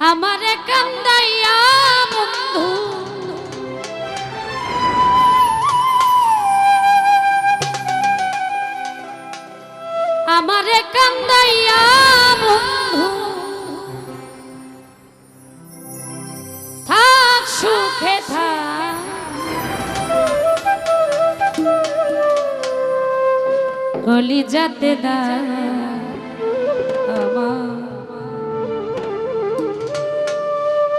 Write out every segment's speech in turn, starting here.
আমারে কান্দাইয়া বন্ধু। আমারে কান্দাইয়া বন্ধু। থাক সুখে থাক। কলি যাতে দা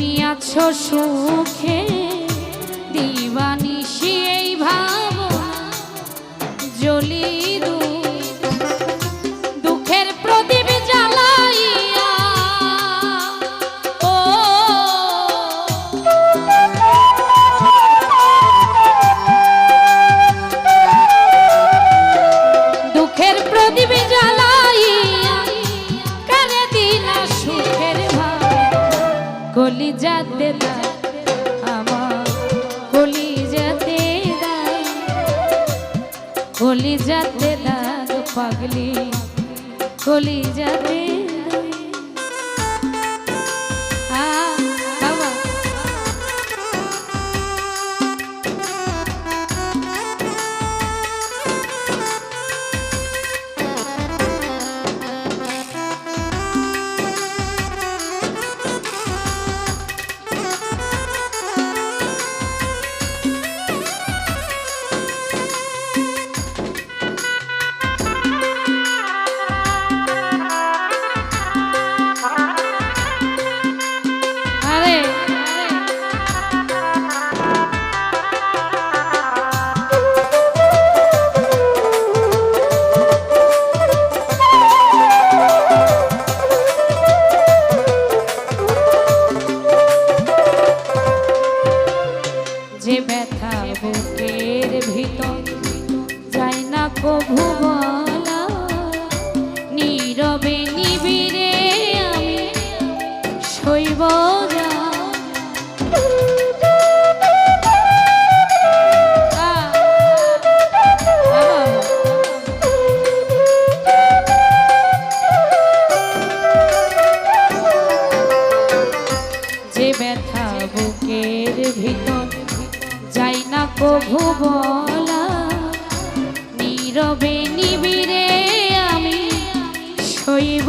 তুমি আছো সুখে। দিবানি যাতে আমার কলি যাতে কলি যাতে দাগ পাগলি কলি যাতে শৈব যা। বুকের নীরবে নিবিড়ে আমি শৈব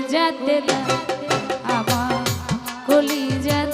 কলি যাতে আমার কলি যাতে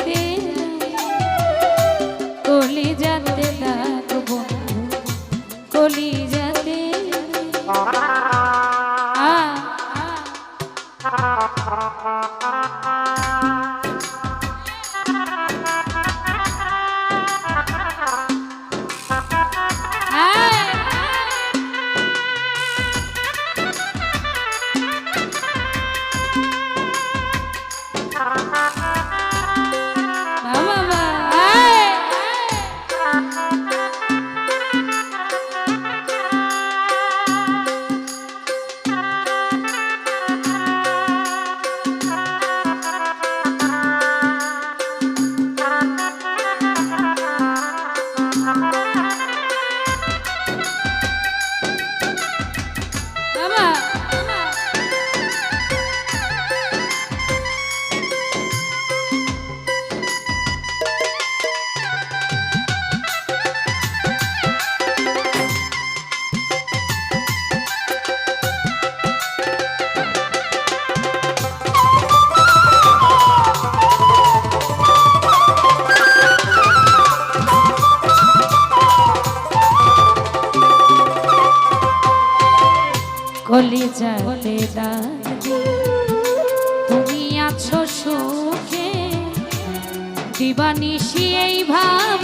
কলি যাতে তুমি আছো সুখে। দিবানিশি এই ভাব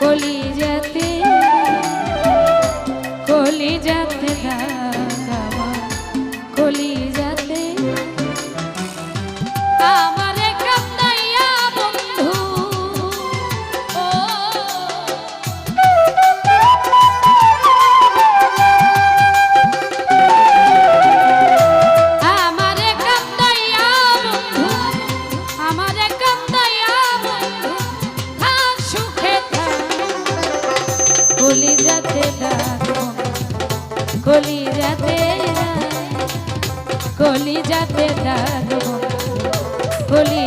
কলি যাতে কলি